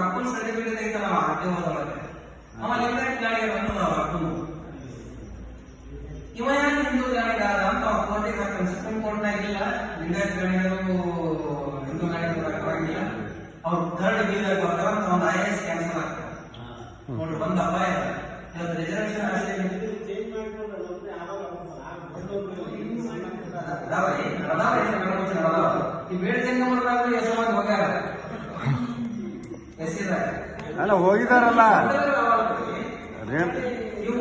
ಅಪ್ಪನ ಸರ್ಟಿಫಿಕೇಟ್ ಐತಲ್ಲ ಒಳಗೆ ಅವ ಲಿಂಗಾಯತ್ ಗಾಡಿ ಅನ್ನೋದು ಅವ ಅಪ್ಪನು ಇವ ಯಾಕೆ ಹಿಂದೂ ಅಂತ ಅವ ಕೋರ್ಟಿಗೆ ಹಾಕ್ತಾನೆ ಸುಪ್ರೀಂ ಕೋರ್ಟ್ನಾಗ ಇಲ್ಲ ಲಿಂಗಾಯತ್ ಹಿಂದೂ ಆಗಿಲ್ಲ ಅವ್ರು ಥರ್ಡ್ ಬೀದರ್ ಬರ್ತಾರ ಅಂತ ಒಂದು ಐ ಎಸ್ ಕ್ಯಾನ್ಸಲ್ ಆಗ್ತಾರೆ ನೋಡ್ರಿ ಬಂದ ಅಪಾಯ ಇವತ್ತು ಅಷ್ಟೇ ಅದಾವ್ರಿ, ರಿಸರ್ವೇಶನ್ ಅದಾವ. ಈ ಬೇಡ ಮಂದಿ ಹೋಗ್ಯಾರ ಎಸ್ಸಿದಾಗ ಅಲ್ಲ ಹೋಗಿದಾರಲ್ಲ.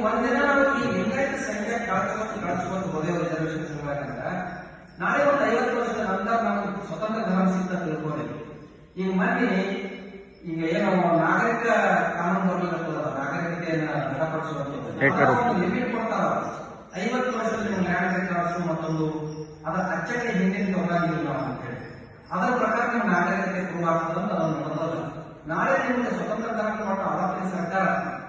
ಒಂದಿನ ಈ ಲಿಂಗಾಯತ ಸಂಖ್ಯೆ ಹೋದೇವು ಶುರುವಾಗಂದ್ರ ನಾಳೆ ಒಂದು ಐವತ್ತು ವರ್ಷದ ನಂತರ ನಮ್ಗೆ ಸ್ವತಂತ್ರ ಧರ್ಮ ಸಿಗ್ತಾ ತಿಳ್ಕೊಳ್ಳಿ ಈಗ ಮೊನ್ನೆ ಈಗ ಏನು ನಾಗರಿಕ ಕಾನೂನು ಬರಲಿಲ್ಲ ನಾಗರಿಕತೆಯನ್ನ ದೃಢಪಡಿಸುವಂಥದ್ದು ಲಿಮಿಟ್ ಕೊಡ್ತಾರ ಐವತ್ತು ವರ್ಷದಲ್ಲಿ ನೀವು ನಾಗರಿಕ ಮತ್ತೊಂದು ಅದರ ಅಚ್ಚಕ್ಕೆ ಹಿಂದಿನ ನಾವು ಅಂತೇಳಿ ಅದರ ಪ್ರಕಾರ ನೀವು ನಾಗರಿಕತೆ ಪೂರ್ವ ಆಗ್ತದೆ ನಾಳೆ ನಿಮಗೆ ಸ್ವತಂತ್ರ ಮಾಡುವ ಅವತ್ತಿನ ಸರ್ಕಾರ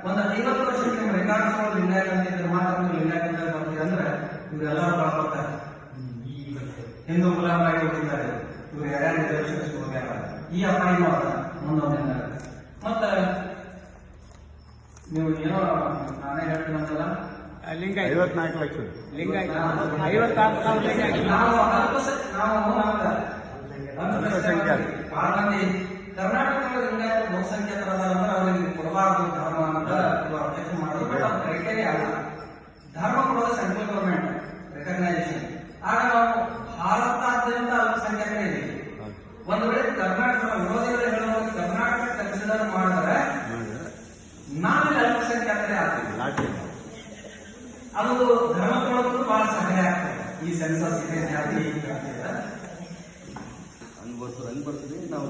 ಒಂದು ಐವತ್ತು ವರ್ಷಕ್ಕೆ ನಿಮ್ಮ ರೆಕಾರ್ಡ್ಸ್ ಲಿಂಗಾಯತ ಅಂತ ಇದ್ರೆ ನೀವು ಲಿಂಗಾಯತ ಅಂತ ಬರ್ತೀರಿ ಅಂದ್ರೆ ಇವರೆಲ್ಲರೂ ಕಳ್ಕೊತಾರೆ ಹಿಂದೂ ಗುಲಾಮರಾಗಿ ಹೋಗಿದ್ದಾರೆ ಇವರು ಯಾರ್ಯಾರು ರಿಸರ್ವೇಶನ್ಸ್ ಹೋಗ್ಯಾರ ಈ ಅಪಾಯ ಮುಂದೊಂದಿನ ಮತ್ತ ನೀವು ಏನೋ ನಾನೇ ಹೇಳ್ತೀನಂತಲ್ಲ ಲಿಂಗ ಐವತ್ನಾಲ್ಕು ಲಕ್ಷ. ಲಿಂಗ ಐವತ್ತಾರು ಸಾವಿರ ನಾವು ನಾವು ಅಲ್ಪಸಂಖ್ಯಾತ. ಮಂದಿ ಕರ್ನಾಟಕದ ಲಿಂಗಾಯತ ಅಂದ್ರೆ ಅವರಿಗೆ ಕೊಡಬಾರದು ಧರ್ಮ ಅಂತ ಅಬ್ಜೆಕ್ಷನ್ ಮಾಡೋದು. ಕ್ರೈಟೇರಿಯಾ ಅಲ್ಲ. ಧರ್ಮ ಕೊಡೋದು ಸೆಂಟ್ರಲ್ ಗವರ್ಮೆಂಟ್ ರೆಕಗ್ನೈಸೇಷನ್ ಆಗ ನಾವು ಭಾರತಾದ್ಯಂತ ಅಲ್ಪಸಂಖ್ಯಾತರ ಇದೆ. ಒಂದು ವೇಳೆ ಕರ್ನಾಟಕ ವಿರೋಧಿಗಳು ಹೇಳುವ ಕರ್ನಾಟಕ ಕನ್ಸಿಡರ್ ಮಾಡಿದ್ರೆ ನಾವಿಲ್ಲಿ ಅಲ್ಪಸಂಖ್ಯಾತರೇ ಆಗ್ತೀವಿ. ಅದು ಧರ್ಮ ಕೊಡೋದು ಬಹಳ ಸಹಾಯ ಆಗ್ತದೆ. ಈ ಸೆನ್ಸಸ್ ಇದೆ ಜಾತಿ ಅಲ್ಲಿ ಬರ್ತದೆ ನಾವು